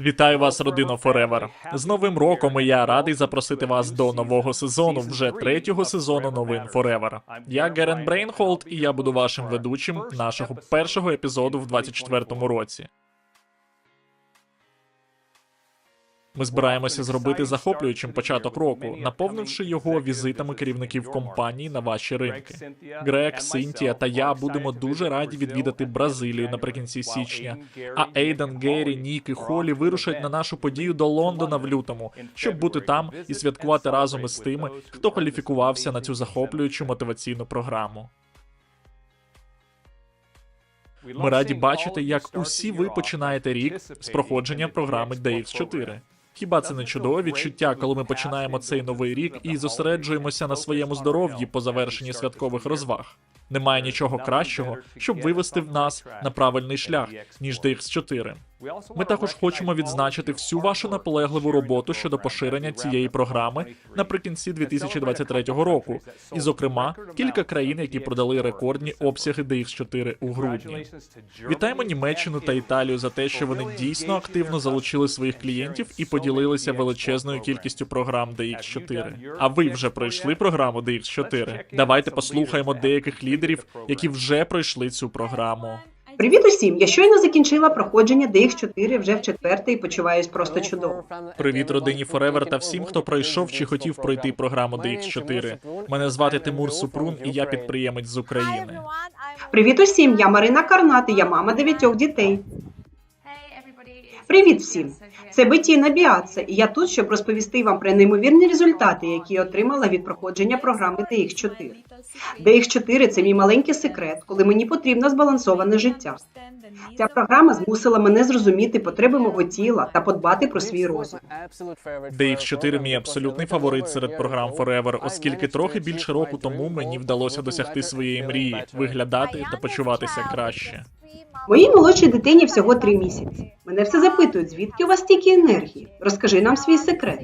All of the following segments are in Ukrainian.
Вітаю вас, родино Форевер. З Новим роком і я радий запросити вас до нового сезону, вже третього сезону новин Форевер. Я Герен Брейнхолд, і я буду вашим ведучим нашого першого епізоду в 24-му році. Ми збираємося зробити захоплюючим початок року, наповнивши його візитами керівників компаній на ваші ринки. Грег, Синтія та я будемо дуже раді відвідати Бразилію наприкінці січня. А Ейден, Геррі, Нік і Холі вирушать на нашу подію до Лондона в лютому, щоб бути там і святкувати разом із тими, хто кваліфікувався на цю захоплюючу мотиваційну програму. Ми раді бачити, як усі ви починаєте рік з проходження програми DX4. Хіба це не чудове відчуття, коли ми починаємо цей новий рік і зосереджуємося на своєму здоров'ї по завершенні святкових розваг? Немає нічого кращого, щоб вивести в нас на правильний шлях, ніж DX4. Ми також хочемо відзначити всю вашу наполегливу роботу щодо поширення цієї програми наприкінці 2023 року, і, зокрема, кілька країн, які продали рекордні обсяги DX4 у грудні. Вітаємо Німеччину та Італію за те, що вони дійсно активно залучили своїх клієнтів і поділилися величезною кількістю програм DX4. А ви вже пройшли програму DX4? Давайте послухаємо деяких лідерів, які вже пройшли цю програму. Привіт усім! Я щойно закінчила проходження DX4 вже в четверте і почуваюсь просто чудово. Привіт родині Forever та всім, хто пройшов чи хотів пройти програму DX4. Мене звати Тимур Супрун, і я підприємець з України. Привіт усім! Я Марина Карнат, і я мама дев'ятьох дітей. Привіт всім! Це Бетіна Біаце, і я тут, щоб розповісти вам про неймовірні результати, які я отримала від проходження програми DX4. DX4 – це мій маленький секрет, коли мені потрібно збалансоване життя. Ця програма змусила мене зрозуміти потреби мого тіла та подбати про свій розум. DX4 – мій абсолютний фаворит серед програм Forever, оскільки трохи більше року тому мені вдалося досягти своєї мрії, виглядати та почуватися краще. Моїй молодшій дитині всього три місяці. Мене все запитують, звідки у вас стільки енергії? Розкажи нам свій секрет.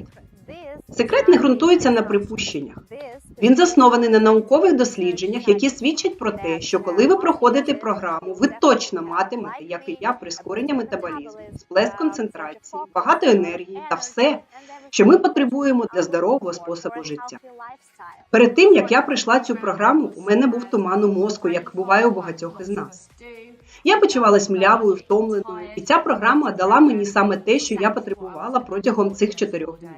Секрет не ґрунтується на припущеннях. Він заснований на наукових дослідженнях, які свідчать про те, що коли ви проходите програму, ви точно матимете, як і я, прискорення метаболізму, сплеск концентрації, багато енергії та все, що ми потребуємо для здорового способу життя. Перед тим як я пройшла цю програму, у мене був туман у мозку, як буває у багатьох із нас. Я почувалась млявою, втомленою, і ця програма дала мені саме те, що я потребувала протягом цих чотирьох днів.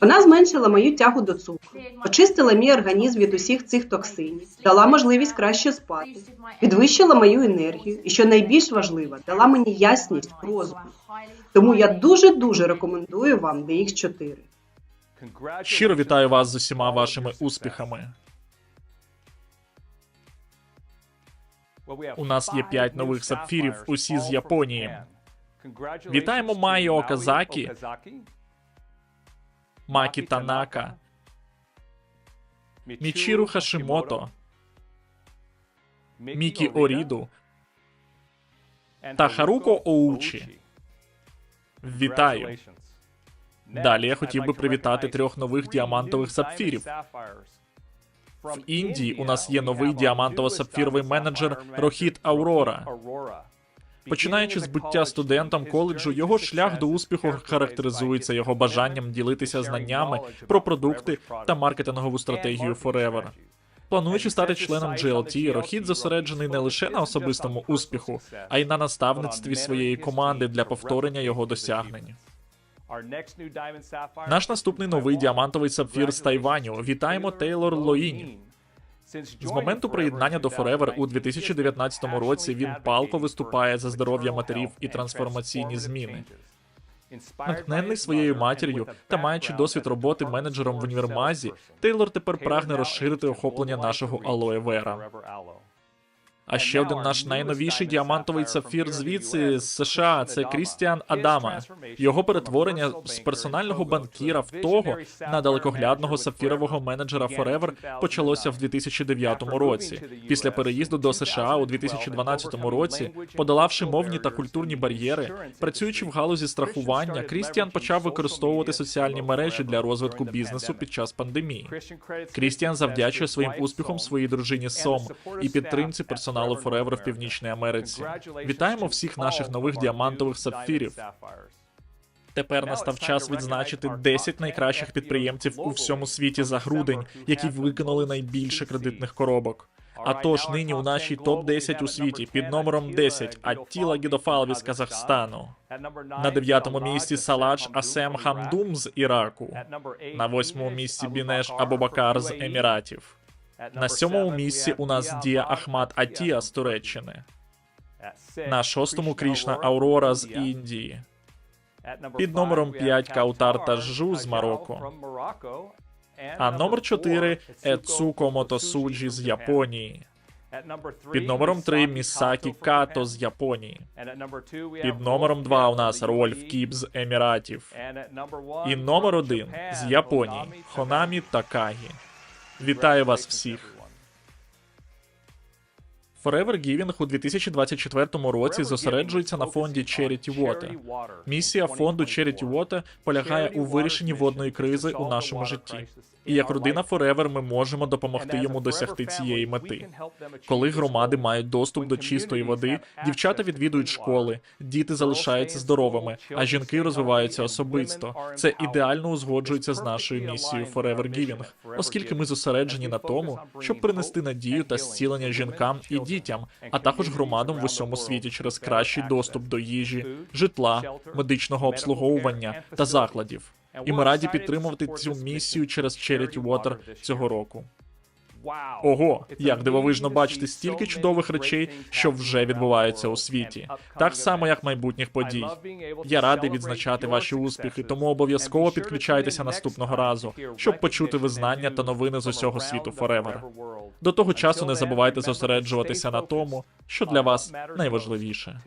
Вона зменшила мою тягу до цукру, очистила мій організм від усіх цих токсинів, дала можливість краще спати, підвищила мою енергію і, що найбільш важливо, дала мені ясність розуму. Тому я дуже дуже рекомендую вам DX4. Щиро вітаю вас з усіма вашими успіхами. У нас є п'ять нових сапфірів, усі з Японії. Вітаємо Майо Оказакі, Макі Танака, Мічіру Хашимото, Мікі Оріду та Харуко Оучі. Вітаю! Далі я хотів би привітати трьох нових діамантових сапфірів. В Індії у нас є новий діамантово-сапфіровий менеджер Рохіт Аурора. Починаючи з буття студентом коледжу, його шлях до успіху характеризується його бажанням ділитися знаннями про продукти та маркетингову стратегію Forever. Плануючи стати членом GLT, Рохіт зосереджений не лише на особистому успіху, а й на наставництві своєї команди для повторення його досягнень. Наш наступний новий діамантовий сапфір з Тайваню. Вітаємо Тейлор Лоїнь. З моменту приєднання до Forever у 2019 році він палко виступає за здоров'я матерів і трансформаційні зміни. Натхнений своєю матір'ю та маючи досвід роботи менеджером в універмазі, Тейлор тепер прагне розширити охоплення нашого алоe Вера. А ще один наш найновіший діамантовий сапфір звідси з США це Крістіан Адама. Його перетворення з персонального банкіра в того на далекоглядного сапфірового менеджера Forever почалося в 2009 році. Після переїзду до США у 2012 році, подолавши мовні та культурні бар'єри, працюючи в галузі страхування, Крістіан почав використовувати соціальні мережі для розвитку бізнесу під час пандемії. Крістіан завдячує своїм успіхом своїй дружині Сом і підтримці персоналу Forever в Північній Америці. Вітаємо всіх наших нових діамантових сапфірів. Тепер настав час відзначити 10 найкращих підприємців у всьому світі за грудень, які виконали найбільше кредитних коробок. А тож нині у нашій топ 10 у світі під номером 10 Аттіла Гідофалві з Казахстану. На дев'ятому місці Саладж Асем Хамдум з Іраку. На восьмому місці Бінеш Абубакар з Еміратів. На сьомому місці у нас Дія Ахмат Атія з Туреччини. На шостому Крішна Аурора з Індії. Під номером 5 Каутар Тажжу з Марокко. А номер 4 Ецуко Мотосуджі з Японії. Під номером 3 Місакі Като з Японії. Під номером 2 у нас Рольф Кіп з Еміратів. І номер 1 з Японії Хонамі Такагі. Вітаю вас всіх! Forever Giving у 2024 році зосереджується на фонді Charity Water. Місія фонду Charity Water полягає у вирішенні водної кризи у нашому житті. І як родина Forever ми можемо допомогти йому досягти цієї мети. Коли громади мають доступ до чистої води, дівчата відвідують школи, діти залишаються здоровими, а жінки розвиваються особисто. Це ідеально узгоджується з нашою місією Forever Giving, оскільки ми зосереджені на тому, щоб принести надію та зцілення жінкам і дітям, а також громадам в усьому світі через кращий доступ до їжі, житла, медичного обслуговування та закладів. І ми раді підтримувати цю місію через Charity Water цього року. Ого, як дивовижно бачити стільки чудових речей, що вже відбуваються у світі, так само як майбутніх подій. Я радий відзначати ваші успіхи, тому обов'язково підключайтеся наступного разу, щоб почути визнання та новини з усього світу Forever. До того часу не забувайте зосереджуватися на тому, що для вас найважливіше. найважливіше.